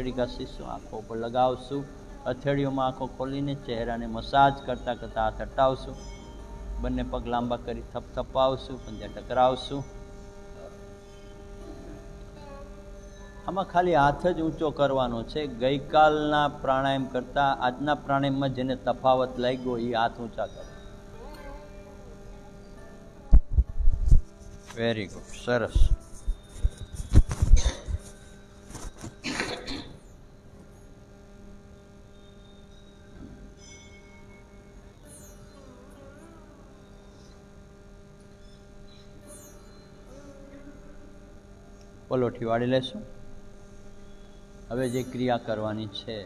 હથેળી ઘસીશું, આંખો ઉપર લગાવશું હથેળીઓમાં આંખો ખોલીને ચહેરાને મસાજ કરતાં કરતાં હાથ હટાવશું. બંને પગ લાંબા કરી થપથપાવશું, પંજા ટકરાવશું. આમાં ખાલી હાથ જ ઊંચો કરવાનો છે. ગઈકાલના પ્રાણાયામ કરતાં આજના પ્રાણાયામમાં જેને તફાવત લાગ્યો એ હાથ ઊંચા કરે. વેરી ગુડ સરસ. પલોઠી વાળી લેશું. હવે જે ક્રિયા કરવાની છે,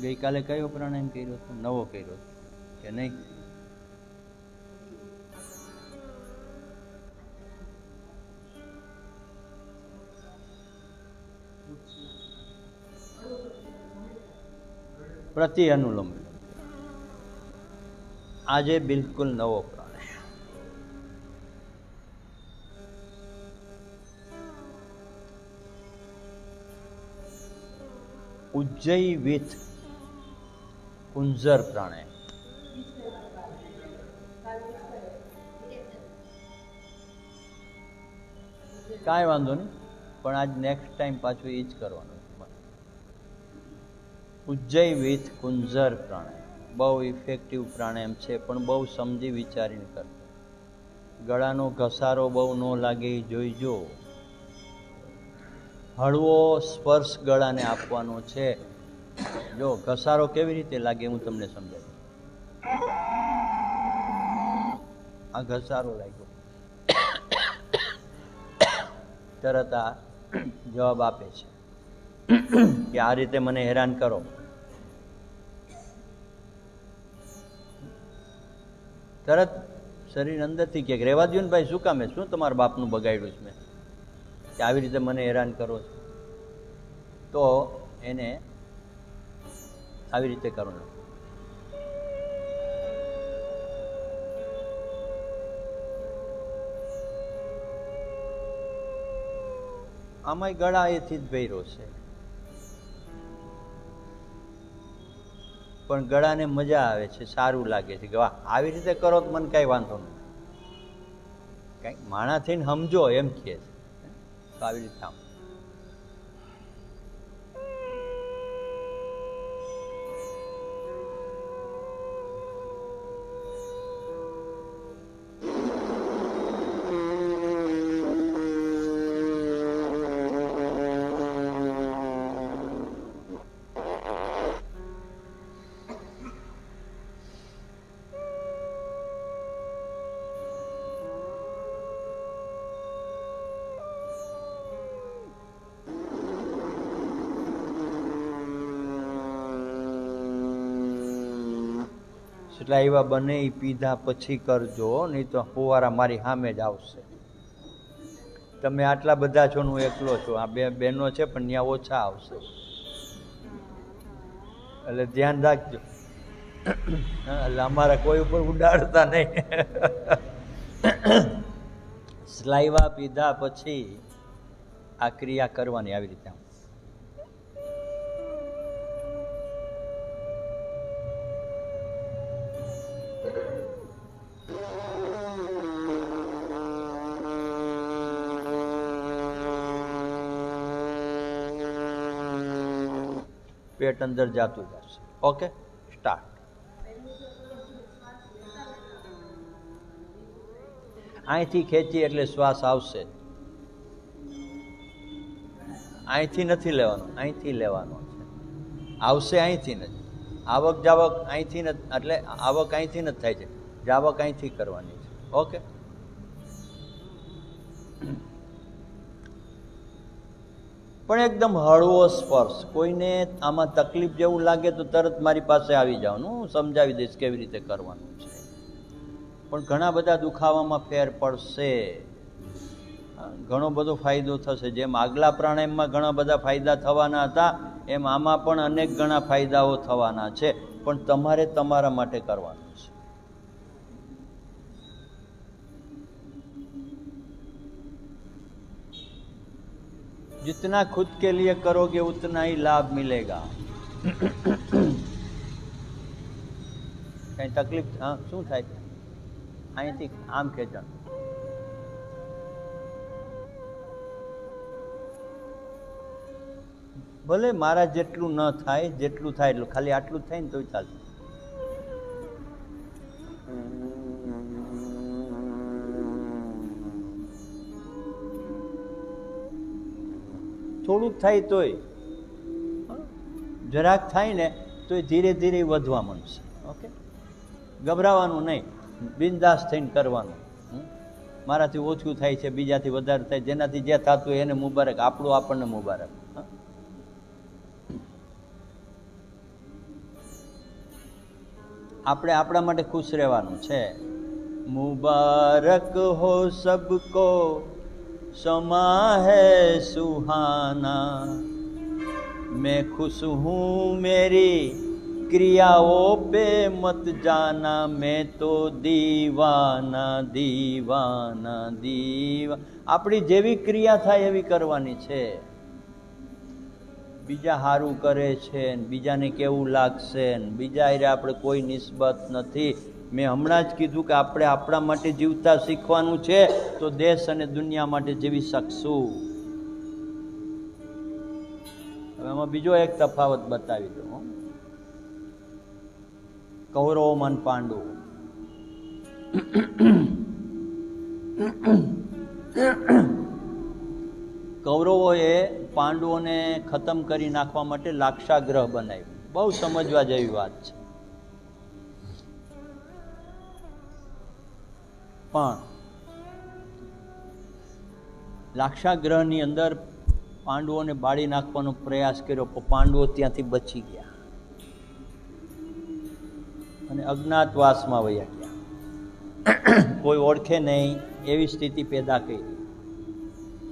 ગઈકાલે કયો પ્રાણાયામ કર્યો હતો? નવો કર્યો હતો કે નહીં? પ્રતિ અનુલોમ આજે બિલકુલ નવો પ્રાણાયામ ઉજ્જય વિથ કુંજર પ્રાણાયામ કાંઈ વાંધો નહીં, પણ આજ નેક્સ્ટ ટાઈમ પાછું એ જ કરવાનું. ઉજ્જય વિથ કુંજર પ્રાણાયામ બહુ ઇફેક્ટિવ પ્રાણાયામ છે, પણ બહુ સમજી વિચારીને કરતો ગળાનો ઘસારો બહુ ન લાગે એ જોઈજો હળવો સ્પર્શ ગળાને આપવાનો છે. જો ઘસારો કેવી રીતે લાગે હું તમને સમજાવું. આ ઘસારો લાગ્યો. તરત આ જવાબ આપે છે કે આ રીતે મને હેરાન કરો. તરત શરીર અંદરથી કે રેવા દો ભાઈ શું કામે શું તમારા બાપનું બગાડ્યું છે મેં? કે આવી રીતે મને હેરાન કરો છો, તો એને આવી રીતે કરવાનું આમાંય ગળા એથી જ ભર્યો છે. પણ ગળાને મજા આવે છે, સારું લાગે છે કે વાહ, આવી રીતે કરો તો મને કાંઈ વાંધો નથી. કંઈક માણા થઈને સમજો એમ કહે છે. તો આવી રીતે એવા બને એ પીધા પછી કરજો, નહીં તો ફુવારા મારી સામે જ આવશે. તમે આટલા બધા છો હું એકલો છું, આ બે બહેનો છે, પણ ત્યાં ઓછા આવશે. એટલે ધ્યાન રાખજો. એટલે અમારા કોઈ ઉપર ઉડાડતા નહીં. સ્લાઈવા પીધા પછી આ ક્રિયા કરવાની આવી રીતે પેટ અંદર જાતું જશે ઓકે સ્ટાર્ટ અહીંથી ખેંચી એટલે શ્વાસ આવશે અહીંથી નથી લેવાનો, અહીંથી લેવાનો છે. આવશે અહીંથી નથી. આવક જાવક અહીંથી નથી, એટલે આવક અહીંથી નથી થાય છે. જાવક અહીંથી કરવાની છે. ઓકે પણ એકદમ હળવો સ્પર્શ. કોઈને આમાં તકલીફ જેવું લાગે તો તરત મારી પાસે આવી જાવનું હું સમજાવી દઈશ કેવી રીતે કરવાનું છે. પણ ઘણા બધા દુખાવામાં ફેર પડશે. ઘણો બધો ફાયદો થશે. જેમ આગલા પ્રાણાયામમાં ઘણા બધા ફાયદા થવાના હતા, એમ આમાં પણ અનેક ઘણા ફાયદાઓ થવાના છે. પણ તમારે તમારા માટે કરવાનું जितना खुद के लिए करोगे उतना ही लाभ मिलेगा કઈ તકલીફ હા શું થાય અહીંથી આમ ખેંચણ ભલે મારા જેટલું ન થાય જેટલું થાય એટલું ખાલી આટલું જ થાય ને તોય ચાલશે થોડુંક થાય તોય જરાક થાય ને તોય ધીરે ધીરે વધવા માંડશે, ઓકે ગભરાવાનું નહીં, બિંદાસ થઈને કરવાનું? મારાથી ઓછું થાય છે, બીજાથી વધારે થાય, જેનાથી જે થતું હોય એને મુબારક, આપણું આપણને મુબારક? આપણે આપણા માટે ખુશ રહેવાનું છે મુબારક હો સબકો સમા હૈ સુહાના मैं खुश हूँ मेरी क्रियाओं पे मत जाना मैं तो दीवाना दीवाना દીવા આપણી જેવી ક્રિયા થાય એવી કરવાની છે બીજા સારું કરે છે ને બીજાને કેવું લાગશે ને બીજા હારે આપણે કોઈ નિસ્બત નથી મેં હમણાં જ કીધું કે આપણે આપણા માટે જીવતા શીખવાનું છે, તો દેશ અને દુનિયા માટે જીવી શકશું. હવે એમાં બીજો એક તફાવત બતાવી દઉં. કૌરવ મન પાંડુ કૌરવોએ પાંડવોને ખતમ કરી નાખવા માટે લાક્ષાગ્રહ બનાવ્યું. બહુ સમજવા જેવી વાત છે. પણ લાક્ષાગ્રહની અંદર પાંડવોને બાળી નાખવાનો પ્રયાસ કર્યો, પણ પાંડવો ત્યાંથી બચી ગયા. અને અજ્ઞાતવાસમાં વયા ગયા. કોઈ ઓળખે નહીં, એવી સ્થિતિ પેદા કરી.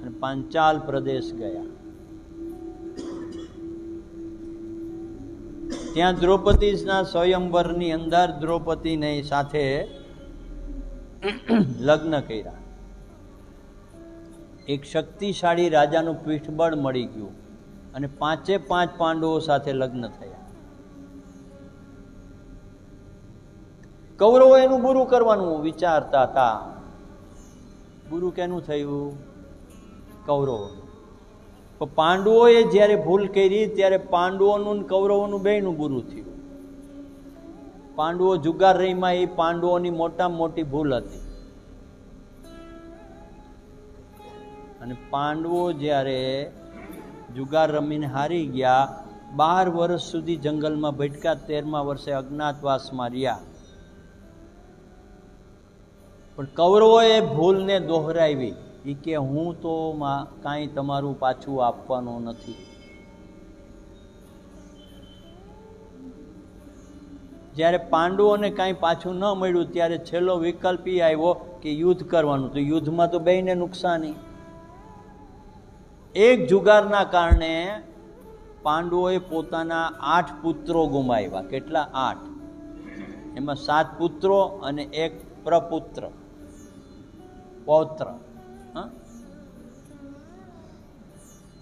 અને પાંચાલ પ્રદેશ ગયા. ત્યાં દ્રૌપદીના સ્વયંવરની અંદર દ્રૌપદીને સાથે લગ્ન કર્યા. એક શક્તિશાળી રાજાનું પીઠબળ મળી ગયું અને પાંચે પાંચ પાંડવો સાથે લગ્ન થયા. કૌરવો એનું બુરું કરવાનું વિચારતા હતા. બુરું કેનું થયું? કૌરવો પણ પાંડવોએ જ્યારે ભૂલ કરી ત્યારે પાંડવોનું કૌરવોનું બેનું બુરું થયું. પાંડવો જુગાર રહીમાં એ પાંડવોની મોટામાં મોટી ભૂલ હતી. અને પાંડવો જ્યારે જુગાર રમીને હારી ગયા, બાર વર્ષ સુધી જંગલમાં ભટકા તેરમા વર્ષે અજ્ઞાતવાસમાં રહ્યા. પણ કૌરવોએ ભૂલને દોહરાવી. એ કે, હું તો કાંઈ તમારું પાછું આપવાનો નથી. જ્યારે પાંડવોને કાંઈ પાછું ન મળ્યું, ત્યારે છેલ્લો વિકલ્પ એ આવ્યો કે યુદ્ધ કરવાનું. તો યુદ્ધમાં તો બેયને નુકસાની. એક જુગારના કારણે પાંડવોએ પોતાના આઠ પુત્રો ગુમાવ્યા. કેટલા? આઠ. એમાં સાત પુત્રો અને એક પ્રપુત્ર. પૌત્ર?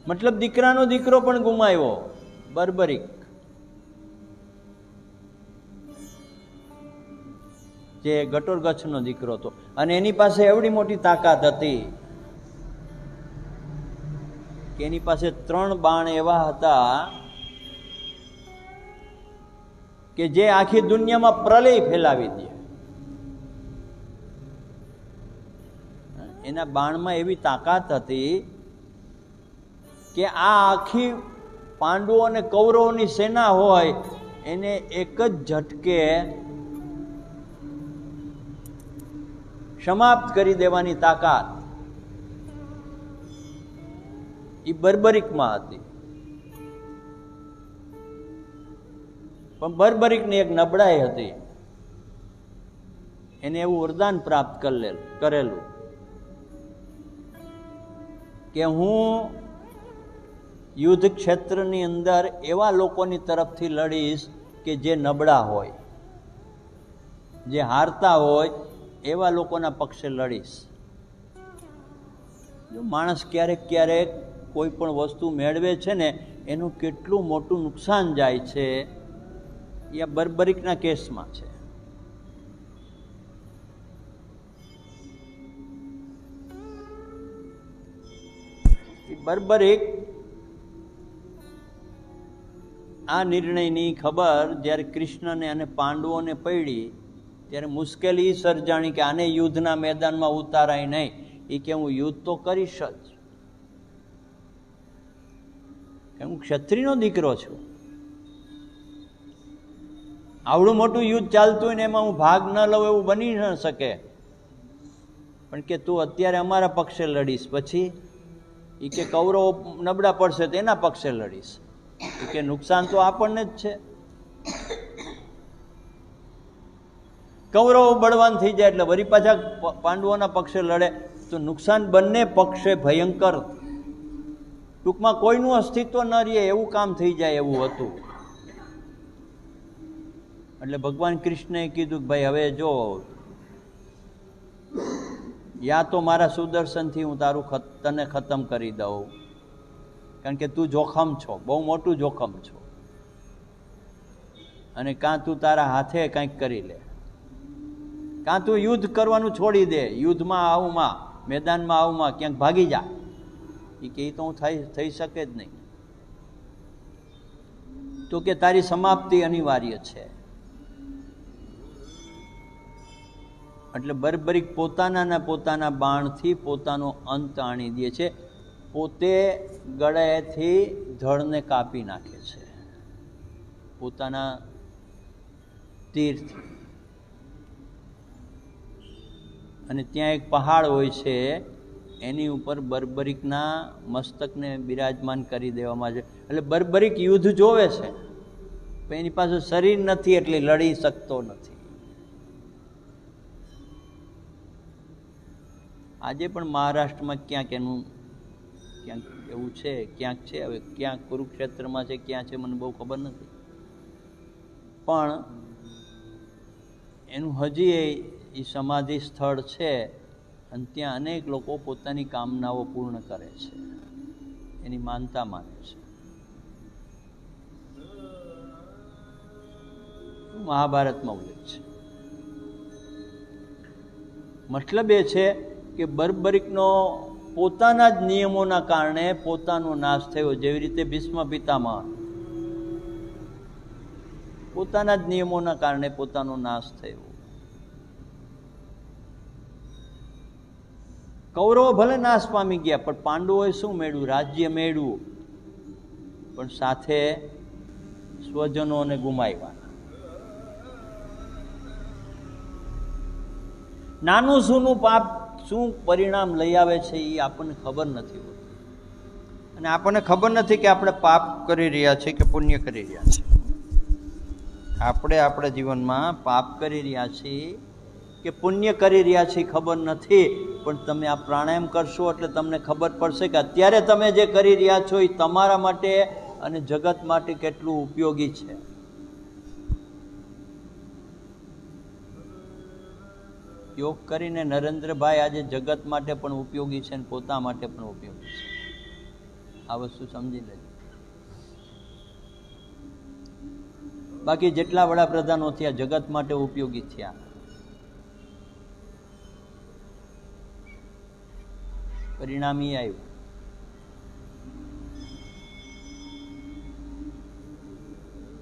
મતલબ દીકરાનો દીકરો પણ ગુમાવ્યો. બર્બરિક. જે ગટોરગચ્છનો દીકરો હતો. અને એની પાસે એવડી મોટી તાકાત હતી કે એની પાસે ત્રણ બાણ એવા હતા કે જે આખી દુનિયામાં પ્રલય ફેલાવી દે. એના બાણમાં એવી તાકાત હતી કે આ આખી પાંડવો અને કૌરવોની સેના હોય એને એક જ ઝટકે સમાપ્ત કરી દેવાની તાકાત. એ બર્બરિકમાં હતી. પણ બર્બરિકની એક નબળાઈ હતી. એને એવું વરદાન પ્રાપ્ત કરેલું કે હું યુદ્ધ ક્ષેત્રની અંદર એવા લોકોની તરફથી લડીશ કે જે નબળા હોય, જે હારતા હોય એવા લોકોના પક્ષે લડીશ. જો માણસ ક્યારેક ક્યારેક કોઈ પણ વસ્તુ મેળવે છે ને, એનું કેટલું મોટું નુકસાન જાય છે, એ બર્બરિકના કેસમાં છે. બર્બરિક આ નિર્ણયની ખબર જ્યારે કૃષ્ણને અને પાંડવોને પડી ત્યારે મુશ્કેલી સર્જાણી કે આને યુદ્ધના મેદાનમાં ઉતારાય નહીં એ કે હું યુદ્ધ તો કરીશ જ. હું ક્ષત્રિયનો દીકરો છું. આવડું મોટું યુદ્ધ ચાલતું હોય ને એમાં હું ભાગ ન લઉં એવું બની ન શકે. પણ કે તું અત્યારે અમારા પક્ષે લડીશ, પછી? એ કે કૌરવો નબળા પડશે તો એના પક્ષે લડીશ. કે નુકસાન તો આપણને જ છે. કૌરવો બળવાન થઈ જાય એટલે વરી પાછા પાંડવોના પક્ષે લડે, તો નુકસાન બંને પક્ષે ભયંકર. ટૂંકમાં કોઈનું અસ્તિત્વ ન રહે, એવું કામ થઈ જાય એવું હતું. એટલે ભગવાન કૃષ્ણએ કીધું કે ભાઈ, હવે જો, યા તો મારા સુદર્શનથી હું તારું તને ખતમ કરી દઉં. કારણ કે તું જોખમ છો, બહુ મોટું જોખમ છો. અને કાં તું તારા હાથે કંઈક કરી લે. કાં તું યુદ્ધ કરવાનું છોડી દે, યુદ્ધમાં આવુંમાં મેદાનમાં આવુંમાં ક્યાંક ભાગી જા. એ કે તો હું થઈ થઈ શકે જ નહીં. તો કે, તારી સમાપ્તિ અનિવાર્ય છે. એટલે બરબરીક પોતાના પોતાના બાણથી પોતાનો અંત આણી દે છે. પોતે ગળેથી ધડને કાપી નાખે છે. પોતાના તીરથી. અને ત્યાં એક પહાડ હોય છે, એની ઉપર બર્બરિકના મસ્તકને બિરાજમાન કરી દેવામાં છે. એટલે બર્બરિક યુદ્ધ જોવે છે, પણ એની પાસે શરીર નથી, એટલે લડી શકતો નથી. આજે પણ મહારાષ્ટ્રમાં ક્યાંક એનું, ક્યાંક એવું છે, ક્યાંક છે, હવે ક્યાંક કુરુક્ષેત્રમાં છે, ક્યાં છે, મને બહુ ખબર નથી. પણ એનું હજી એ એ સમાધિ સ્થળ છે અને ત્યાં અનેક લોકો પોતાની કામનાઓ પૂર્ણ કરે છે. એની માનતા માને છે. મહાભારતમાં ઉલ્લેખ છે? મતલબ એ છે કે બર્બરિકનો પોતાના જ નિયમોના કારણે પોતાનો નાશ થયો. જેવી રીતે ભીષ્મ પિતામાં પોતાના જ નિયમોના કારણે પોતાનો નાશ થયો. કૌરવો ભલે નાશ પામી ગયા, પણ પાંડવોએ શું મેળવ્યું? રાજ્ય મેળવ્યું. પણ સાથે સ્વજનોને ગુમાવ્યા. નાનું સૂનું પાપ શું પરિણામ લઈ આવે છે એ આપણને ખબર નથી હોતી. અને આપણને ખબર નથી કે આપણે પાપ કરી રહ્યા છીએ કે પુણ્ય કરી રહ્યા છીએ. આપણે આપણા જીવનમાં પાપ કરી રહ્યા છીએ કે પુણ્ય કરી રહ્યા છીએ ખબર નથી, પણ તમે આ પ્રાણાયામ કરશો એટલે તમને ખબર પડશે કે અત્યારે તમે જે કરી રહ્યા છો એ તમારા માટે અને જગત માટે કેટલું ઉપયોગી છે. યોગ કરીને નરેન્દ્રભાઈ આજે જગત માટે પણ ઉપયોગી છે અને પોતા માટે પણ ઉપયોગી છે. આ વસ્તુ સમજી લેજો. બાકી જેટલા વડાપ્રધાનો થયા જગત માટે ઉપયોગી થયા. પરિણામ એ આવ્યું.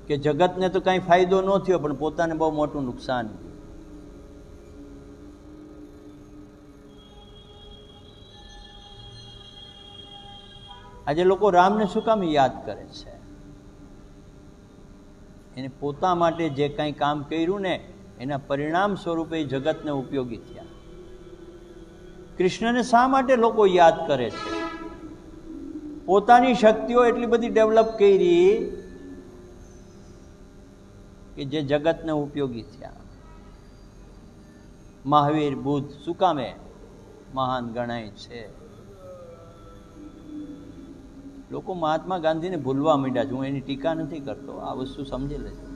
કે જગતને તો કાંઈ ફાયદો ન થયો, પણ પોતાને બહુ મોટું નુકસાન આજે લોકો રામને શું કામ યાદ કરે છે? એને પોતા માટે જે કાંઈ કામ કર્યું ને, એના પરિણામ સ્વરૂપે જગતને ઉપયોગી થયા. કૃષ્ણને શા માટે લોકો યાદ કરે છે? પોતાની શક્તિઓ એટલી બધી ડેવલપ કરી કે જે જગતને ઉપયોગી થયા. મહાવીર બુદ્ધ શું કામે મહાન ગણાય છે? લોકો મહાત્મા ગાંધીને ભૂલવા માંડ્યા છે. હું એની ટીકા નથી કરતો. આ વસ્તુ સમજી લેજો.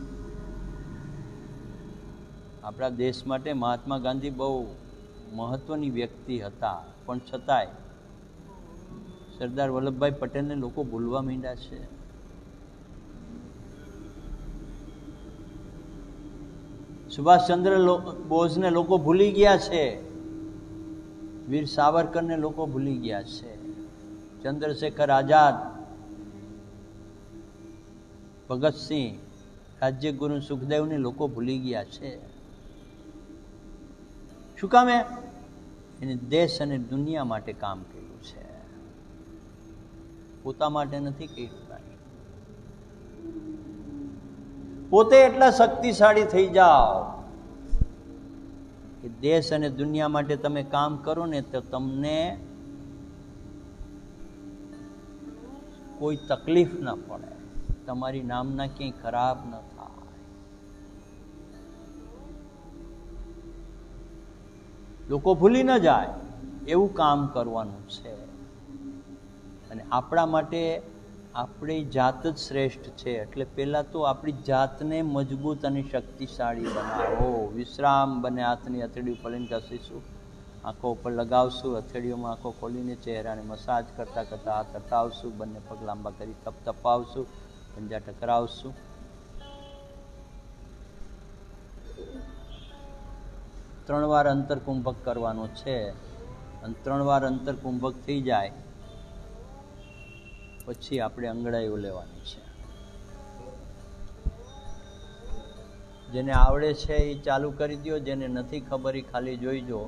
આપણા દેશ માટે મહાત્મા ગાંધી બહુ મહત્વની વ્યક્તિ હતા. પણ છતાંય સરદાર વલ્લભભાઈ પટેલને લોકો ભૂલવા માંડ્યા છે. સુભાષચંદ્ર બોઝને લોકો ભૂલી ગયા છે. વીર સાવરકરને લોકો ભૂલી ગયા છે. ચંદ્રશેખર આઝાદ ભગતસિંહ રાજ્યગુરુ સુખદેવને લોકો ભૂલી ગયા છે. શું કામે એને દેશ અને દુનિયા માટે કામ કર્યું છે. પોતા માટે નથી કર્યું પોતે એટલા શક્તિશાળી થઈ જાઓ કે દેશ અને દુનિયા માટે તમે કામ કરો ને તો તમને કોઈ તકલીફ ન પડે. તમારી નામના ક્યાંય ખરાબ ન લોકો ભૂલી ન જાય, એવું કામ કરવાનું છે. અને આપણા માટે આપણી જાત જ શ્રેષ્ઠ છે, એટલે પહેલાં તો આપણી જાતને મજબૂત અને શક્તિશાળી બનાવો. વિશ્રામ બને હાથની હથેળી પલીને ઘસીશું, આંખો ઉપર લગાવશું, હથેળીઓમાં આંખો ખોલીને ચહેરાને મસાજ કરતાં કરતાં હાથ હટાવશું, બંને પગ લાંબા કરી તપ તપાવશું, પંજા ટકરાવશું. ત્રણ વાર અંતર કુંભક કરવાનો છે. અને ત્રણ વાર અંતર કુંભક થઈ જાય, પછી આપણે અંગડાઈઓ લેવાની છે. જેને આવડે છે એ ચાલુ કરી દો જેને નથી ખબર એ ખાલી જોઈજો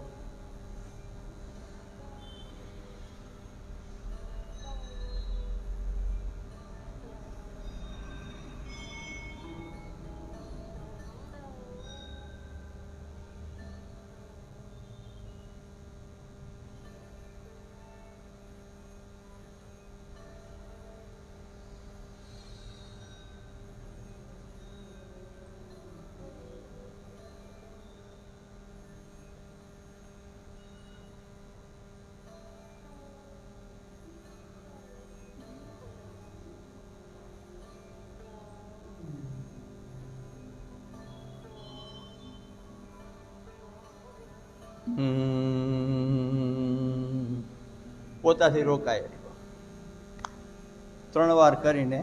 પોતાથી રોકાય ત્રણ વાર કરીને